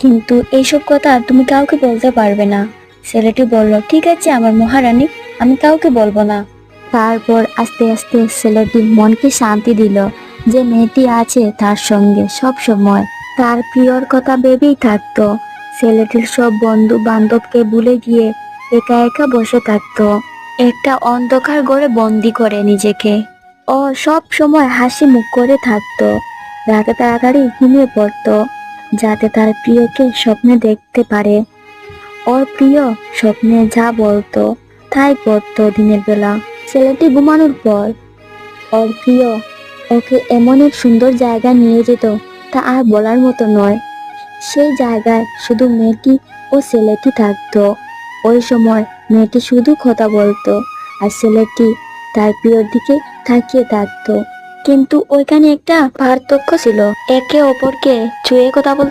কিন্তু এইসব কথা তুমি কাউকে বলতে পারবে না। ছেলেটি বলল, ঠিক আছে আমার মহারানী, আমি কাউকে বলব না। তারপর আস্তে আস্তে ছেলেটি মনকে শান্তি দিল যে মেয়েটি আছে তার সঙ্গে সব সময়। তার প্রিয়র কথা ভেবেই থাকতো। ছেলেটির সব বন্ধু বান্ধবকে ভুলে গিয়ে একা একা বসে থাকতো। একটা অন্ধকার ঘরে বন্দি করে নিজেকে। ও সব সময় হাসি মুখ করে থাকতো। রাতে তাড়াতাড়ি ঘুমিয়ে পড়তো। যাতে তার প্রিয়কে স্বপ্নে দেখতে পারে। ওর প্রিয় স্বপ্নে যা বলতো, তাই করতো দিনের বেলা। ছেলেটি ঘুমানোর পর ওর প্রিয় ওকে এমন এক সুন্দর জায়গা নিয়ে যেত, তা আর বলার মতো নয়। সেই জায়গায় শুধু মেয়েটি ও ছেলেটি থাকতো। ওই সময় মেয়েটি শুধু কথা বলতো আর ছেলেটি তার প্রিয়র দিকে তাকিয়ে থাকতো। কিন্তু ওইখানে একটা পার্থক্য ছিল। একে অপরকে ছুঁয়ে কথা বলতে